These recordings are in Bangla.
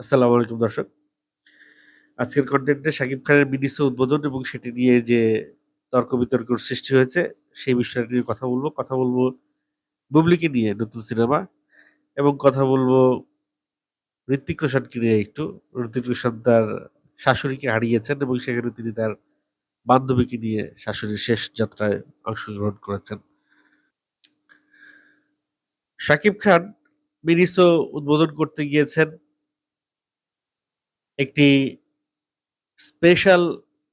আসসালামু আলাইকুম দর্শক। আজকের কনটেন্টে শাকিব খানের শো উদ্বোধন এবং সেটি নিয়ে যে তর্ক-বিতর্কের সৃষ্টি হয়েছে, সেই বিষয়টা নিয়ে কথা বলব কথা বলব বুবলিকে নিয়ে নতুন সিনেমা এবং কথা বলব ঋত্বিক রোশনকে নিয়ে একটু। ঋত্বিক রোশন তার শাশুড়িকে হারিয়েছেন এবং সেখানে তিনি তার বান্ধবীকে নিয়ে শাশুড়ির শেষ যাত্রায় অংশগ্রহণ করেছেন। শাকিব খান মিনিসো উদ্বোধন করতে গিয়েছেন। একটি স্পেশাল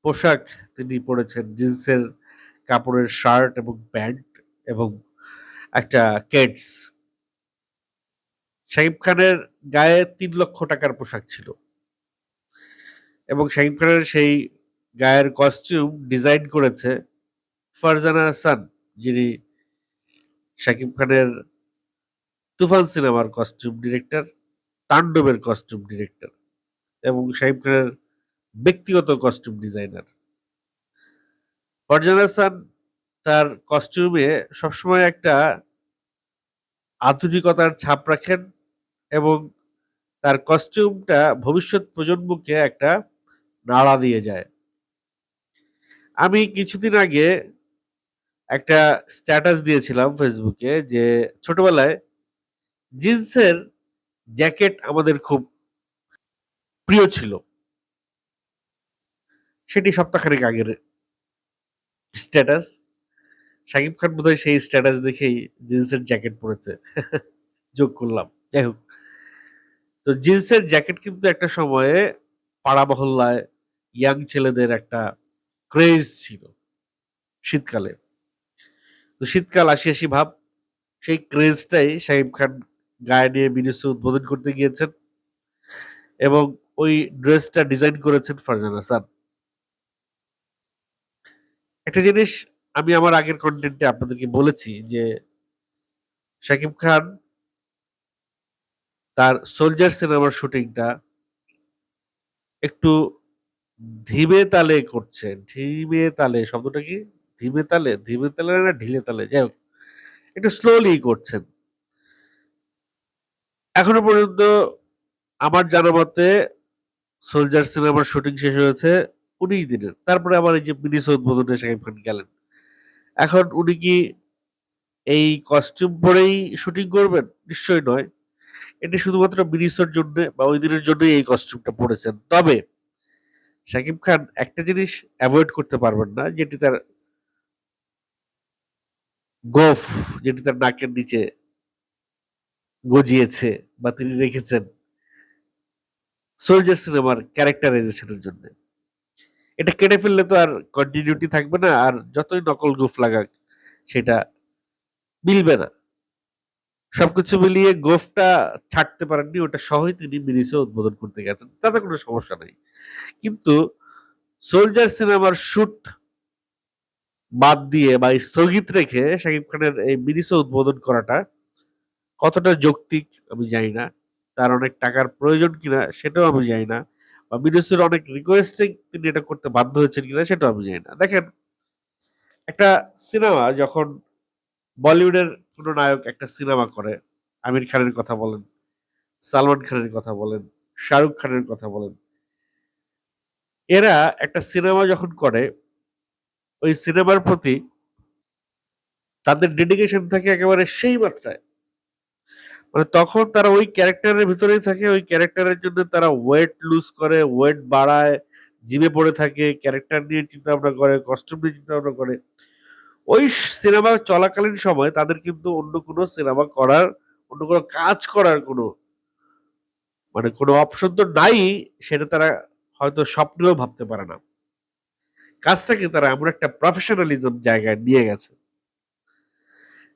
পোশাক তিনি পরেছেন জিন্সের কাপড়ের শার্ট এবং প্যান্ট এবং একটা কেটস শাকিব খানের গায়ে তিন লক্ষ টাকার পোশাক ছিল। এবং শাকিব খানের সেই গায়ের কস্টিউম ডিজাইন করেছে ফারজানা হাসান, যিনি শাকিব খানের তুফান সিনেমার কস্টিউম ডিরেক্টর, তাণ্ডবের কস্টিউম ডিরেক্টর এবং শাকিব খানের ব্যক্তিগত কস্টিউম ডিজাইনার। ফারজানা হাসান তার কস্টিউমে সবসময় একটা আধুনিকতার ছাপ রাখেন এবং তার কস্টিউমটা ভবিষ্যৎ প্রজন্মকে একটা নাড়া দিয়ে যায়। আমি কিছুদিন আগে একটা স্ট্যাটাস দিয়েছিলাম ফেসবুকে যে ছোটবেলায় জিন্সের জ্যাকেট আমাদের খুব প্রিয় ছিল। সেটি সপ্তাহখানেক আগের স্ট্যাটাস। শাকিব খান বোধহয় সেই স্ট্যাটাস দেখেই জিন্সের জ্যাকেট পড়েছে। যোগ করলাম। যাই হোক। তো জিন্সের জ্যাকেট কিন্তু একটা সময়ে পাড়া মহল্লায় ইয়াং ছেলেদের একটা ক্রেজ ছিল শীতকালে। তো শীতকাল আসি, আসি ভাব। সেই ক্রেজটাই শাকিব খান গায়ে নিয়ে শো উদ্বোধন করতে গিয়েছেন। এবং ওই ড্রেসটা ডিজাইন করেছেন ফারজানা হাসান। একটা জিনিস আমি আমার আগের কনটেন্টে আপনাদেরকে বলেছি যে শাকিব খান তার 'সোলজার' সিনেমার শুটিংটা একটু ধীমে তালে করছে। ধীমে তালে, শব্দটা কি? ধীমে তালে? ধীমে তালে না, ঢিলে তালে? যাই হোক। একটু স্লোলি করছেন। এখনও পর্যন্ত আমার জানা মতে 'সোলজার' সিনেমার শুটিং শেষ হয়েছে ১৯ দিনের। তারপরে আবার এই যে মিনি শো উদ্বোধনে শাকিব খান গেলেন। এখন উনি কি এই কস্টিউম পরেই শুটিং করবেন? নিশ্চয়ই নয়। এটি শুধুমাত্র মিনি শোর জন্যে বা ওই দিনের জন্যই এই কস্টিউমটা পড়েছেন। তবে শাকিব খান একটা জিনিস অ্যাভয়েড করতে পারবেন না, যেটি তার গোঁফ, যেটি তার নাকের নিচে গজিয়েছে বা তিনি রেখেছেন 'সোলজার' সিনেমার ক্যারেক্টারাইজেশন এর জন্যে। এটা কেটে ফেললে তো আর কন্টিনিউটি থাকবে না। আর যতই নকল গোঁফ লাগাক, সেটা মিলবে না। সবকিছু মিলিয়ে গোফটা ছাড়তে পারেননি। ওটা সহই তিনি মিনি শো উদ্বোধন করতে গেছেন। তাতে কোনো সমস্যা নেই কিন্তু 'সোলজার' সিনেমার শুট বাদ দিয়ে বা স্থগিত রেখে শাকিব খানের এই মিনি শো উদ্বোধন করাটা কতটা যৌক্তিক আমি জানি না। তার অনেক টাকার প্রয়োজন কিনা সেটাও আমি জানি না। বা মিনি শোর অনেক রিকোয়েস্টে তিনি এটা করতে বাধ্য হয়েছেন কিনা সেটাও আমি জানি না। দেখেন একটা সিনেমা যখন বলিউডের কোনো নায়ক একটা সিনেমা করে, আমির খানের কথা বলেন, সালমান খানের কথা বলেন, শাহরুখ খানের কথা বলেন। এরা একটা সিনেমা যখন করে ওই সিনেমার প্রতি তাদের ডেডিকেশন থাকে একেবারে সেই মাত্রায়। মানে তখন তারা ওই ক্যারেক্টারের ভিতরেই থাকে। ওই ক্যারেক্টারের জন্য তারা ওয়েট লুজ করে, ওয়েট বাড়ায়, জিমে পড়ে থাকে, ক্যারেক্টার নিয়ে চিন্তা ভাবনা করে, কস্টিউম নিয়ে চিন্তা ভাবনা করে। ওই সিনেমা চলাকালীন সময় তাদের কিন্তু অন্য কোনো সিনেমা করার, অন্য কোনো কাজ করার কোনো মানে কোনো অপশন তো নাই সেটা তারা হয়তো স্বপ্নেও ভাবতে পারে না। কাজটাকে তারা এমন একটা প্রফেশনালিজম জায়গায় নিয়ে গেছে।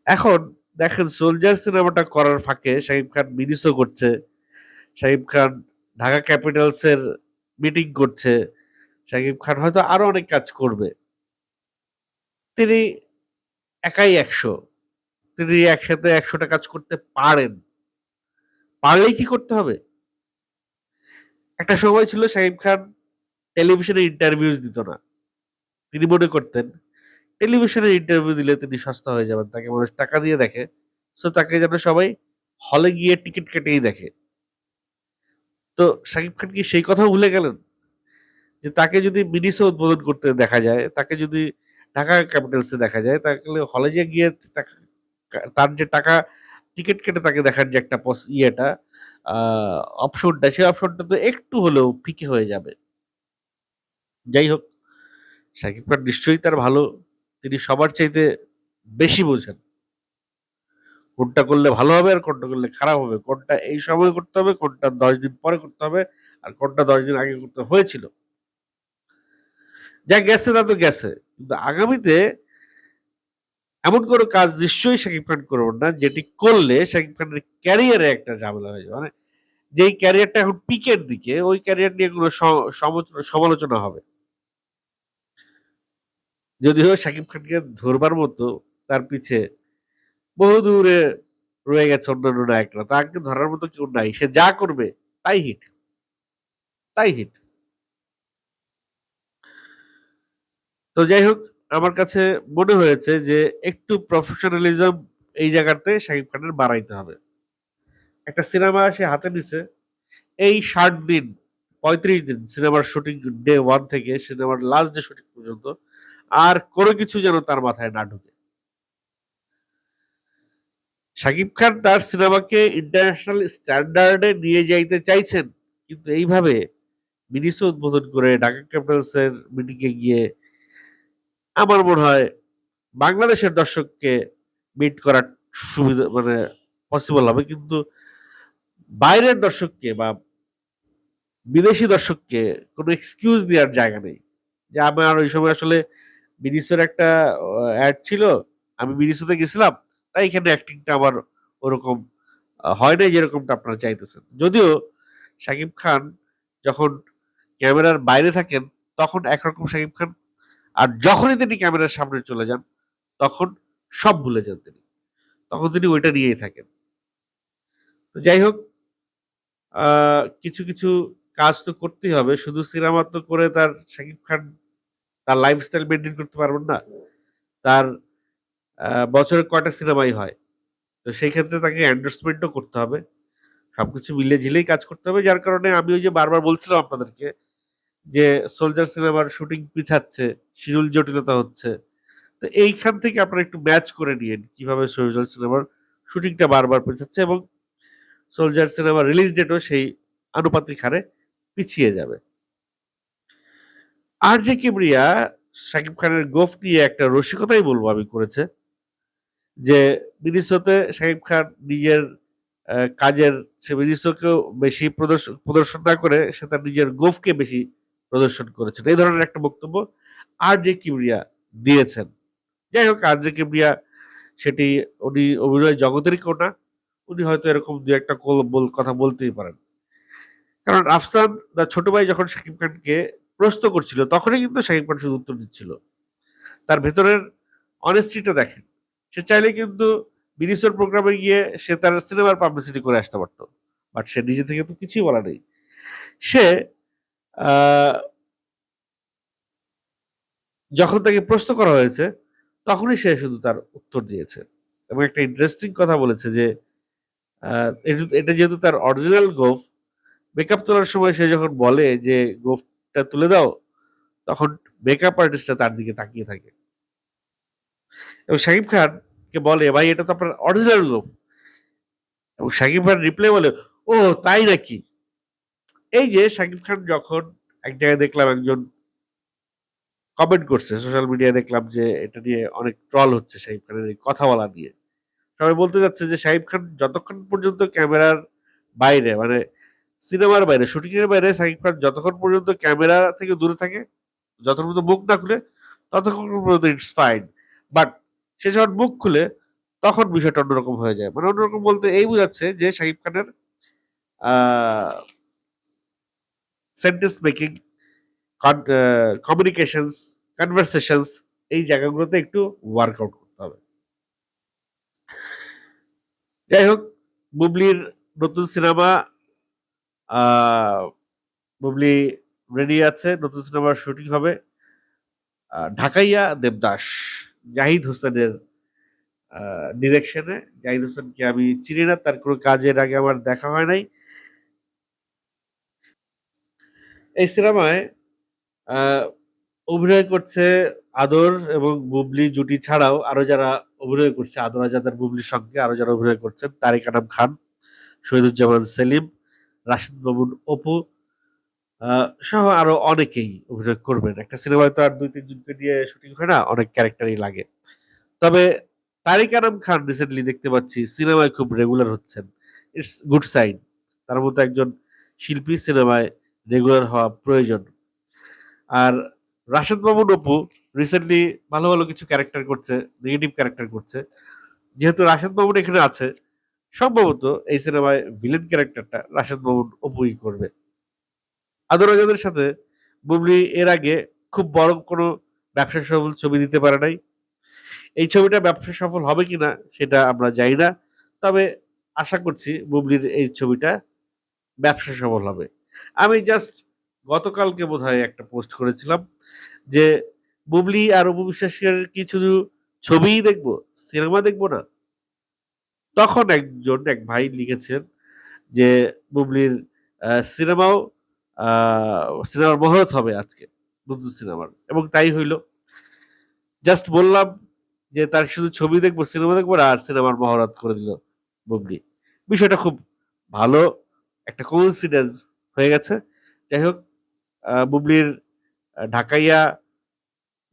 এখন দেখেন 'সোলজার' সিনেমাটা করার ফাঁকে শাকিব খান মিনিসও করছে। শাকিব খান ঢাকা ক্যাপিটালস এর মিটিং করছে। শাকিব খান হয়তো আরও অনেক কাজ করবে। তিনি একাই ১০০। তিনি একসাথে একশোটা কাজ করতে পারেন। পারলেই কি করতে হবে? একটা সময় ছিল শাকিব খান টেলিভিশনে ইন্টারভিউজ দিত না। তিনি মনে করতেন টেলিভিশনে ইন্টারভিউ দিলে তিনি সস্তা হয়ে যাবেন। তাকে মানুষ টাকা দিয়ে দেখে। সো তাকে যেন সবাই হলে গিয়ে টিকিট কেটেই দেখে। তো, শাকিব খান কি সেই কথা ভুলে গেলেন যে তাকে যদি মিনিসে উদ্বোধন করতে দেখা যায়, তাকে যদি ঢাকা ক্যাপিটালসে দেখা যায়, তাহলে হলে যে গিয়ে তার যে টাকা টিকিট কেটে তাকে দেখার যে একটা ইয়েটা অপশনটা সেই অপশনটা তো একটু হলেও ফিকে হয়ে যাবে যাই হোক, শাকিব খান নিশ্চয়ই তার ভালো তিনি সবার চাইতে বেশি বোঝেন। কোনটা করলে ভালো হবে আর কোনটা করলে খারাপ হবে। কোনটা এই সময় করতে হবে, কোনটা দশ দিন পরে করতে হবে আর কোনটা দশ দিন আগে করতে হয়েছিল। যা গেছে তা তো গেছে। কিন্তু আগামীতে এমন কোনো কাজ নিশ্চয়ই শাকিব খান করবেন না, যেটি করলে শাকিব খানের ক্যারিয়ারে একটা ঝামেলা হয়ে যাবে। মানে যেই ক্যারিয়ারটা এখন পিকের দিকে, ওই ক্যারিয়ার নিয়ে কোনো সমালোচনা- সমালোচনা হবে। যদিও শাকিব খানকে ধরবার মতো তার পিছে বহু দূরে রয়ে গেছে অন্যান্য নায়করা। তাকে ধরার মতো কেউ নাই। সে যা করবে, তাই হিট তাই হিট তো যাই হোক, আমার কাছে মনে হয়েছে যে একটু প্রফেশনালিজম এই জায়গাতে শাকিব খানের বাড়াইতে হবে। একটা সিনেমা সে হাতে নিছে। এই ষাট দিন, পঁয়ত্রিশ দিন সিনেমার শুটিং ডে ওয়ান থেকে সিনেমার লাস্ট ডে শুটিং পর্যন্ত আর কোনো কিছু যেন তার মাথায় না ঢুকে। শাকিব খান তার সিনেমাকে ইন্টারন্যাশনাল স্ট্যান্ডার্ডে নিয়ে যাইতে চাইছেন, কিন্তু এইভাবে মিনিসে উদ্বোধন করে ঢাকা ক্যাপিটালসের মিটিংয়ে গিয়ে আমার মনে হয় বাংলাদেশের দর্শককে মিট করার সুবিধা মানে পসিবল হবে। কিন্তু বাইরের দর্শককে বা বিদেশি দর্শককে কোনো এক্সকিউজ দেওয়ার জায়গা নেই। যে আমার ওই সময় আসলে মিনিসোর একটা অ্যাড ছিল। আমি মিনিসোতে গেছিলাম, তাই এখানে অ্যাক্টিংটা আমার ওরকম হয় নাই যেরকমটা আপনারা চাইতেছেন। যদিও শাকিব খান যখন ক্যামেরার বাইরে থাকেন, তখন একরকম শাকিব খান। আর যখনই তিনি ক্যামেরার সামনে চলে যান, তখন সব ভুলে যান তিনি। তখন তিনি ওইটা নিয়েই থাকেন। তো যাই হোক কিছু কিছু কাজ তো করতেই হবে। শুধু সিনেমা তো করে তার শাকিব খান তার লাইফস্টাইল মেনটেন করতে পারবেন না। তার বছরে কয়টা সিনেমাই হয়। তো সেই ক্ষেত্রে তাকে এন্ডোর্সমেন্টও করতে হবে। সবকিছু মিলে ঝিলেই কাজ করতে হবে। যার কারণে আমি ওই যে বারবার বলছিলাম আপনাদেরকে যে সোলজার সিনেমার শুটিং পিছাচ্ছে, শিডিউল জটিলতা হচ্ছে। তো এইখান থেকে আপনারা একটু ম্যাচ করে নিয়েন কীভাবে সোলজার সিনেমার শুটিংটা বারবার পিছাচ্ছে এবং সোলজার সিনেমার রিলিজ ডেটও সেই আনুপাতিক হারে পিছিয়ে যাবে। আর যে কিবরিয়া শাকিব খানের গোফ নিয়ে একটা রসিকতাই বলব আমি করেছে, যে মিনিসোতে শাকিব খান নিজের কাজের সে মিনিসোকেও বেশি প্রদর্শন প্রদর্শন না করে সে তার নিজের গোফকে বেশি প্রদর্শন করেছেন। এই ধরনের একটা বক্তব্য আর যে কিবরিয়া দিয়েছেন। যাই হোক, আর যে কিবরিয়া, সেটি উনি অভিনয় জগতেরই কেউ না উনি হয়তো এরকম দু একটা কথা বলতেই পারেন। কারণ আফসান, তার ছোট ভাই যখন শাকিব খানকে প্রশ্ন করছিল, তখনই কিন্তু শাকিব খান শুধু উত্তর দিচ্ছিল। তার ভেতরের অনেস্টিটা দেখেন, সে চাইলে কিন্তু বিনিসর প্রোগ্রামে গিয়ে সে তার সিনেমার পাবলিসিটি করে আসতে পারতো বাট সে নিজে থেকে তো কিছুই বলা নেই। সে যখন তাকে প্রশ্ন করা হয়েছে, তখনই সে শুধু তার উত্তর দিয়েছে এবং একটা ইন্টারেস্টিং কথা বলেছে যে এটা- যেহেতু তার অরিজিনাল গোফ মেকআপ তোলার সময় সে যখন বলে যে গোফটা তুলে দাও, তখন মেকআপ আর্টিস্টটা তার দিকে তাকিয়ে থাকে। এবং শাকিব খান কে বলে, ভাই, এটা তো আপনার অরিজিনাল গোফ এবং শাকিব খান রিপ্লাই বলে, ও, তাই নাকি? এই যে শাকিব খান যখন এক জায়গায় দেখলাম একজন কমেন্ট করছে সোশ্যাল মিডিয়ায় দেখলাম যে এটা নিয়ে অনেক ট্রল হচ্ছে শাহিব খানের এই কথা বলা নিয়ে। সবাই বলতে যাচ্ছে যে শাহিব খান যতক্ষণ পর্যন্ত ক্যামেরার বাইরে মানে সিনেমার বাইরে শুটিং এর বাইরে শাহিব খান যতক্ষণ পর্যন্ত ক্যামেরা থেকে দূরে থাকে, যতক্ষণ পর্যন্ত মুখ না খুলে, ততক্ষণ পর্যন্ত ইটস ফাইন বাট সে যখন মুখ খুলে, তখন বিষয়টা অন্যরকম হয়ে যায়। মানে অন্যরকম বলতে এই বোঝাচ্ছে যে শাহিব খানের সেন্টেন্স মেকিং কমিউনিকেশনস কনভারসেশনস এই জায়গাগুলোতে একটু ওয়ার্কআউট করতে হবে। যাই হোক, বুবলির নতুন সিনেমা বুবলি রেডি আছে, নতুন সিনেমার শুটিং হবে। ঢাকাইয়া দেবদাস, জাহিদ হোসেনের ডিরেকশনে জাহিদ হোসেনকে আমি চিনি না, তার কোনো কাজের আগে আমার দেখা হয় নাই। এই সিনেমায় অভিনয় করছে আদর এবং বুবলি জুটি ছাড়াও আরও যারা অভিনয় করছে, আদর আজাদার বুবলির সঙ্গে আরও যারা অভিনয় করছেন, তারিক আনাম খান, শহীদুজ্জামান সেলিম রাশিদ মামুন অপু সহ আরও অনেকেই অভিনয় করবেন। একটা সিনেমায় তো আর দুই তিনজনকে নিয়ে শুটিং হয় না, অনেক ক্যারেক্টারই লাগে। তবে তারিক আনাম খান রিসেন্টলি দেখতে পাচ্ছি, সিনেমায় খুব রেগুলার হচ্ছেন। ইটস গুড সাইন তার মতো একজন শিল্পী সিনেমায় রেগুলার হওয়া প্রয়োজন। আর রাশেদ মামুন অপু রিসেন্টলি ভালো ভালো কিছু ক্যারেক্টার করছে নেগেটিভ ক্যারেক্টার করছে। যেহেতু রাশেদ মামুন এখানে আছে সম্ভবত এই সিনেমায় ভিলেন ক্যারেক্টারটা রাশেদ মামুন অপুই করবে। আদর আজাদের সাথে বুবলি এর আগে খুব বড় কোনো ব্যবসা সফল ছবি দিতে পারে নাই। এই ছবিটা ব্যবসা সফল হবে কিনা সেটা আমরা জানি না, তবে আশা করছি বুবলির এই ছবিটা ব্যবসা সফল হবে। আমি জাস্ট গতকালকে বোধহয় একটা পোস্ট করেছিলাম যে বুবলি আর অপু বিশ্বাসের কি শুধু ছবিই দেখব, সিনেমা দেখব না। তখন একজন এক ভাই লিখেছেন যে, বুবলির সিনেমাও সিনেমার মহরত হবে আজকে, নতুন সিনেমার। এবং তাই হইল। জাস্ট বললাম যে, তার শুধু ছবি দেখব, সিনেমা দেখব আর সিনেমার মহরত করে দিল বুবলি। বিষয়টা খুব ভালো, একটা কোইন্সিডেন্স হয়ে গেছে। যাই হোক বুবলির ঢাকাইয়া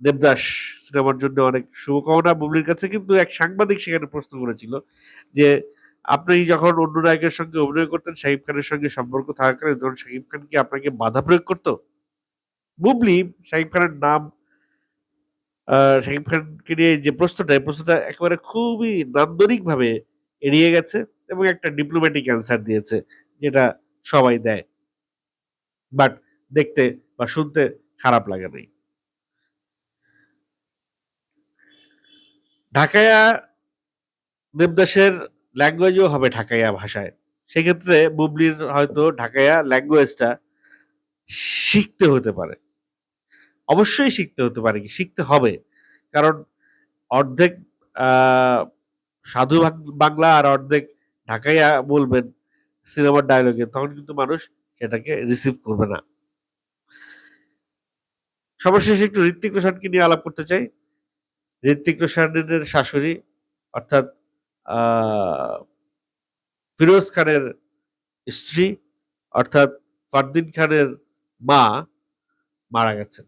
দেবদাস সিনেমার জন্য অনেক শুভকামনা বুবলির কাছে। কিন্তু এক সাংবাদিক সেখানে প্রশ্ন করেছিল যে, আপনি যখন অন্য নায়কের সঙ্গে অভিনয় করতেন শাহিব খানের সঙ্গে সম্পর্ক থাকাকালীন তখন শাহিব খান কি আপনাকে বাধা প্রয়োগ করতো? বুবলি শাহিব খানের নাম শাহিব খানকে নিয়ে যে প্রশ্নটা, এই প্রশ্নটা একেবারে খুবই নান্দনিক ভাবে এড়িয়ে গেছে এবং একটা ডিপ্লোম্যাটিক অ্যান্সার দিয়েছে, যেটা সবাই দেয়। বাট দেখতে বা শুনতে খারাপ লাগে নাই। ঢাকায়া দেবদাসের ল্যাঙ্গুয়েজও হবে ঢাকাইয়া ভাষায়। সেক্ষেত্রে বুবলির হয়তো ঢাকাইয়া ল্যাঙ্গুয়েজটা শিখতে হতে পারে। অবশ্যই শিখতে হতে পারে কি, শিখতে হবে। কারণ অর্ধেক সাধু বাংলা আর অর্ধেক ঢাকাইয়া বলবেন সিনেমার ডায়লগে তখন কিন্তু মানুষ সেটাকে রিসিভ করবে না। সর্বশেষে একটু ঋত্বিক রোশনকে নিয়ে আলাপ করতে চাই। ঋত্বিক রোশনের শাশুড়ি, অর্থাৎ ফিরোজ খানের স্ত্রী, অর্থাৎ ফারদিন খানের মা মারা গেছেন।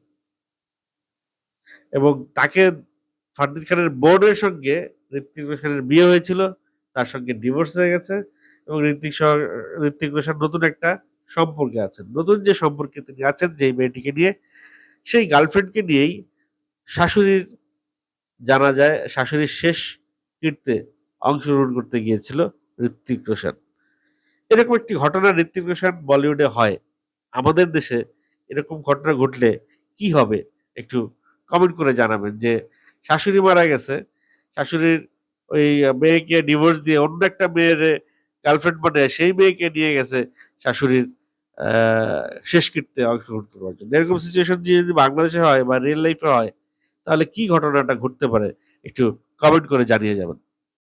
এবং তাকে ফারদিন খানের বোনের সঙ্গে ঋত্বিক রোশনের বিয়ে হয়েছিল, তার সঙ্গে ডিভোর্স হয়ে গেছে এবং ঋত্বিক ঋত্বিক রোশন নতুন একটা সম্পর্কে আছেন। নতুন যে সম্পর্কে তিনি আছেন যে মেয়েটিকে নিয়ে, সেই গার্লফ্রেন্ডকে নিয়েই শাশুড়ির জানা যায় শাশুড়ির শেষ কীর্তে অংশগ্রহণ করতে গিয়েছিল ঋত্বিক রোশন। এরকম একটি ঘটনা ঋত্বিক রোশন বলিউডে হয়। আমাদের দেশে এরকম ঘটনা ঘটলে কি হবে একটু কমেন্ট করে জানাবেন যে শাশুড়ি মারা গেছে, শাশুড়ির ওই মেয়েকে ডিভোর্স দিয়ে অন্য একটা মেয়ের গার্লফ্রেন্ড মানে সেই মেয়েকে নিয়ে গেছে শাশুড়ির শেষকৃত্যে অংশগ্রহণ করবার জন্য। এরকম সিচুয়েশন যদি বাংলাদেশে হয় বা রিয়েল লাইফে হয় তাহলে কি ঘটনাটা ঘটতে পারে? একটু কমেন্ট করে জানিয়ে যাবেন।